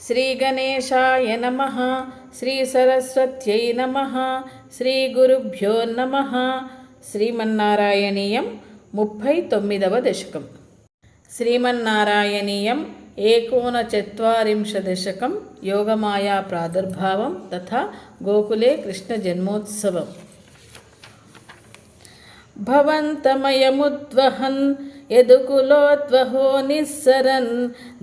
శ్రీగణేశాయ నమ శ్రీసరస్వత్యై నమ శ్రీగురుభ్యో నమ శ్రీమన్నారాయణీయం ముప్పై తొమ్మిదవ దశకం శ్రీమన్నారాయణీయం ఏకోనచత్వారింశదశకం యోగమాయా ప్రాదుర్భావం తథా గోకులే కృష్ణ भवन्तमयमुद्वहन् यदुकुलोद्वहो निःसरन्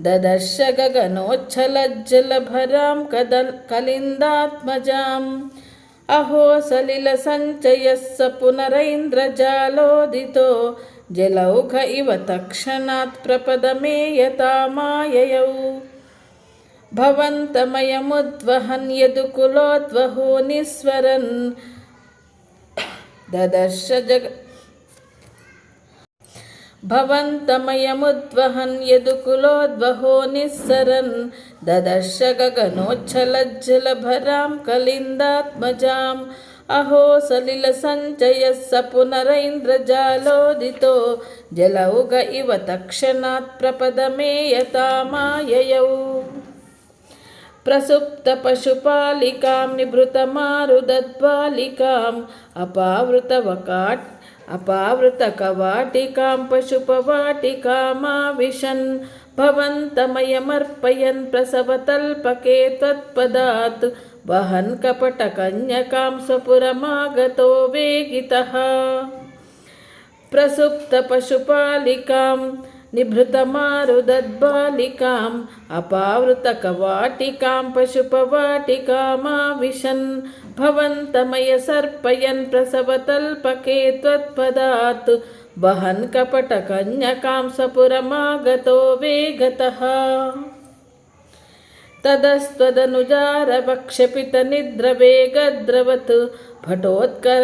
ददर्श गगनोच्छलज्जलभरां कदल् कलिन्दात्मजाम् अहो सलिलसञ्चयः स पुनरैन्द्रजालोदितो जलौख इव तक्षणात् प्रपदमेयता माययौ भवन्तमयमुद्वहन् यदुकुलोद्वहो निःस्वरन् ददर्शजग भवन्तमयमुद्वहन् यदुकुलोद्वहो निःसरन् ददर्श गगनोच्छलज्जलभरां कलिन्दात्मजाम् अहो सलिलसञ्चयः स पुनरैन्द्रजालोदितो जलौग इव तक्षणात् प्रपदमेयता माययौ प्रसुप्तपशुपालिकां निभृतमारुदद्बालिकाम् अपावृतवकाट् अपावृतकवाटिकां पशुपवाटिकामाविशन् भवन्तमयमर्पयन् प्रसवतल्पके त्वत्पदात् वहन् कपटकन्यकां स्वपुरमागतो वेगितः प्रसुप्तपशुपालिकां निभृतमारुदद्बालिकाम् अपावृतकवाटिकां पशुपवाटिकामाविशन् भवन्तमयसर्पयन् प्रसवतल्पके त्वत्पदात् वहन् कपटकन्यकां स्वपुरमागतो वेगतः तदस्त्वदनुजारवक्षपितनिद्रवेगद्रवत् भटोत्कर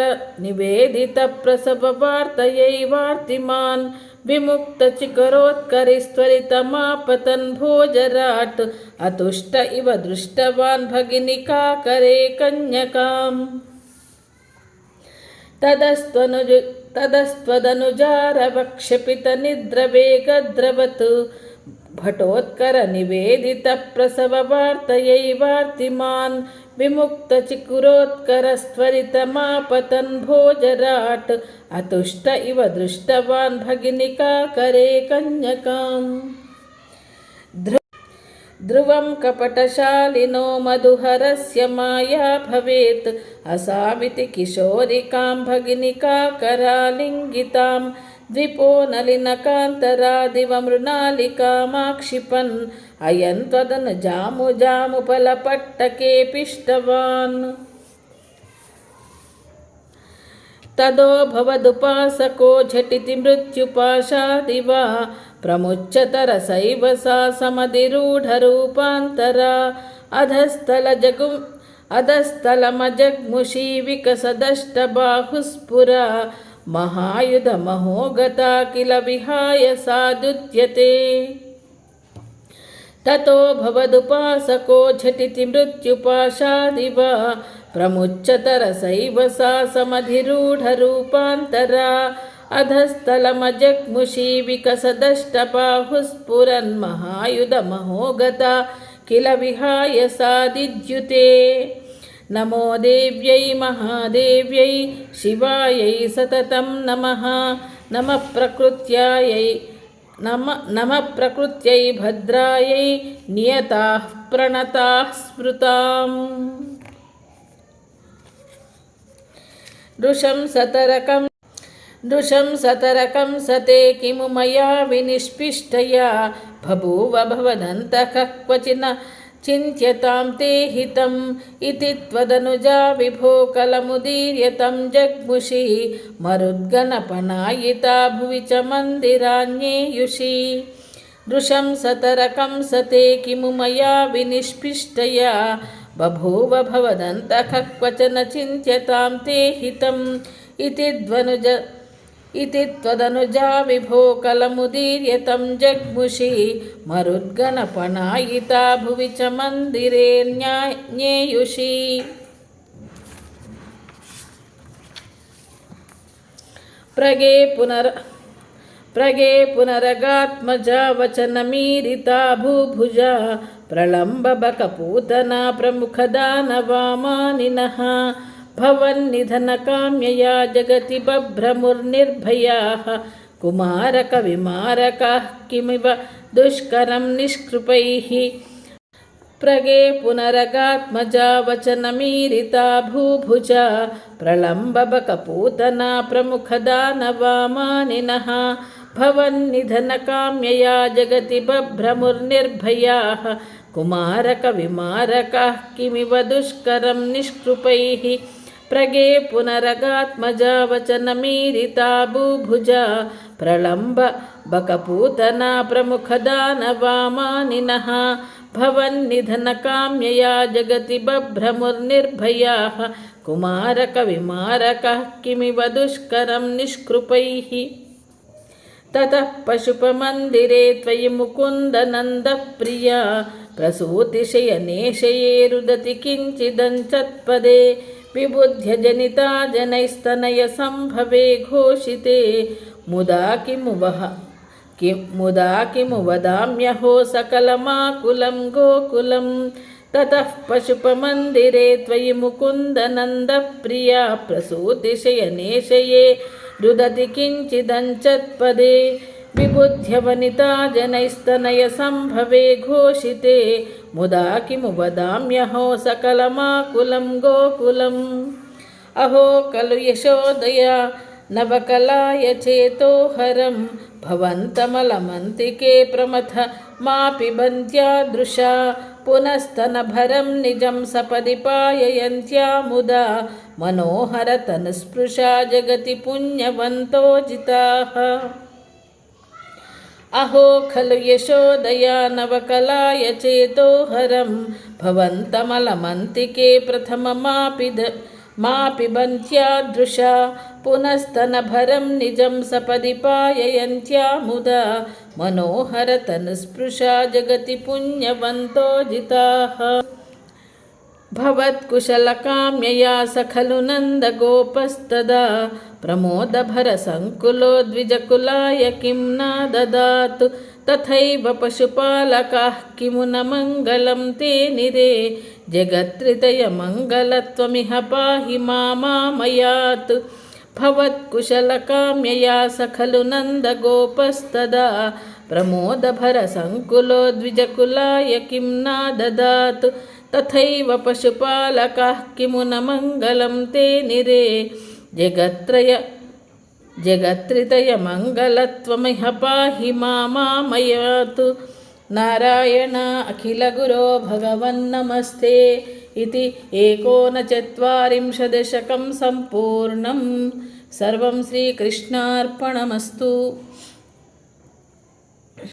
निवेदितप्रसववार्तयैवार्तिमान् विमुक्तचिकरोत्करिस्त्वरितमापतन् भोजराट् अतुष्ट इव दृष्टवान् भगिनिकाकरे कन्यकाम् तदस्त्वनुज तदस्त्वदनुजारवक्षपितनिद्रवेगद्रवत् भटोत्करनिवेदितप्रसववार्तयैवार्तिमान् विमुक्तचिकुरोत्करस्त्वरितमापतन् भोजराट् अतुष्ट इव दृष्टवान् भगिनिकाकरे कन्यकाम् ध्रुवं कपटशालिनो मधुहरस्य माया भवेत् असाविति किशोरिकां भगिनिकाकरालिङ्गितां द्विपो नलिनकान्तरादिवमृणालिकामाक्षिपन् अयं त्वदनुजामुजामुपलपट्टके पिष्टवान् तदो भवदुपासको झटिति मृत्युपाशादिव प्रमुच्यतरसैव सा समधिरूढरूपान्तरा अधस्थलजगु अधस्थलमजग्मुषी विकसदष्टबाहुस्फुरा महायुधमहोगता किल विहाय सादुद्यते ततो भवदुपासको झटिति मृत्युपाशादिव प्रमुच्यतरसैव सा समधिरूढरूपान्तरा अधस्थलमजग्मुषी विकसदष्टबाहुस्फुरन्महायुधमहोगता किल विहाय सादिद्युते నమో దేవ్యై మహాదేవ్యై శివాయై సతతం నమ. నమ ప్రకృత్యాయై నమ నమ ప్రకృత్యై భద్రాయై నియతా ప్రణతా స్మృతాం. దృశం సతరకం దృశం సతరకం సతే కిము మయా వినిష్పిష్టయా. బభూవ భవదంతః క్వచిన चिन्त्यतां ते हितम् इति त्वदनुजा विभो कलमुदीर्यतं जग्मुषि मरुद्गणपणायिता भुवि च मन्दिरान्येयुषि। दृशं सतरकं सते किमु मया विनिष्पिष्टया। बभूव भवदन्तः क्वचन चिन्त्यतां ते हितम् इति ध्वनुज इति त्वदनुजा विभो कलमुदीर्यतं जग्मुषि मरुद्गणपणायिता भुवि च मन्दिरे न्याय्येयुषि प्रगे पुनर् प्रगे पुनरगात्मजा वचनमीरिता भूभुजा प्रलम्बबकपूतना प्रमुखदानवामानिनः भवन्निधनकाम्यया जगति बभ्रमुर्निर्भयाः। कुमारकविमारकाः किमिव दुष्करं निष्कृपैः। प्रगे पुनरगात्मजा वचनमीरिता भूभुजा। प्रलम्बबकपूतना प्रमुखदानवामानिनः। भवन्निधनकाम्यया जगति बभ्रमुर्निर्भयाः। कुमारकविमारकाः किमिव दुष्करं निष्कृपैः। प्रगे पुनरगात्मजा वचनमीरिता भूभुजा प्रलम्ब बकपूतना प्रमुखदानवामानिनः भवन्निधनकाम्यया जगति बभ्रमुर्निर्भयाः कुमारकविमारकः किमिव दुष्करं निष्कृपैः ततः पशुपमन्दिरे त्वयि मुकुन्दनन्दप्रिया प्रसूतिशयनेशये रुदति किञ्चिदञ्चत्पदे विबुध्यजनिता जनैस्तनयसम्भवे घोषिते। मुदा किमु वः? किं मुदा किमु वदाम्यहो सकलमाकुलं गोकुलं? ततः पशुपमन्दिरे त्वयि मुकुन्दनन्दप्रिया प्रसूतिशयनेशये रुदति किञ्चिदञ्चत्पदे। विबुध्यवनिता जनैस्तनयसम्भवे घोषिते मुदा किमु वदाम्यहो सकलमाकुलं गोकुलम् अहो खलु यशोदया नवकलाय चेतोहरं भवन्तमलमन्तिके प्रमथ मापि बन्त्यादृशा पुनस्तनभरं निजं सपदि पाययन्त्या मुदा मनोहरतनुस्पृशा जगति पुण्यवन्तो जिताः अहो खलु यशोदया नवकलाय चेतोहरं भवन्तमलमन्तिके प्रथममापि द मापि बन्त्यादृशा पुनस्तनभरं निजं सपदि पाययन्त्या मुदा मनोहरतनुस्पृशा जगति पुण्यवन्तो जिताः भवत्कुशलकाम्यया स खलु नन्दगोपस्तदा प्रमोदभरसङ्कुलो द्विजकुलाय किं न ददातु तथैव पशुपालकाः किमु न मङ्गलं ते निरे जगत्त्रितयमङ्गलत्वमिह पाहि मामामयात् भवत्कुशलकाम्यया स खलु नन्दगोपस्तदा प्रमोदभरसङ्कुलो द्विजकुलाय किं न ददातु తథైవ పశుపాలక కిమున మంగళం తే నిరే జగత్రయ జగత్రితయ మంగళత్వమిహ పాహి మామయతు నారాయణ అఖిల గురో భగవన్నమస్తే ఇది ఏకోనచత్వరింశదశకం సంపూర్ణం. సర్వం శ్రీకృష్ణార్పణమస్తు.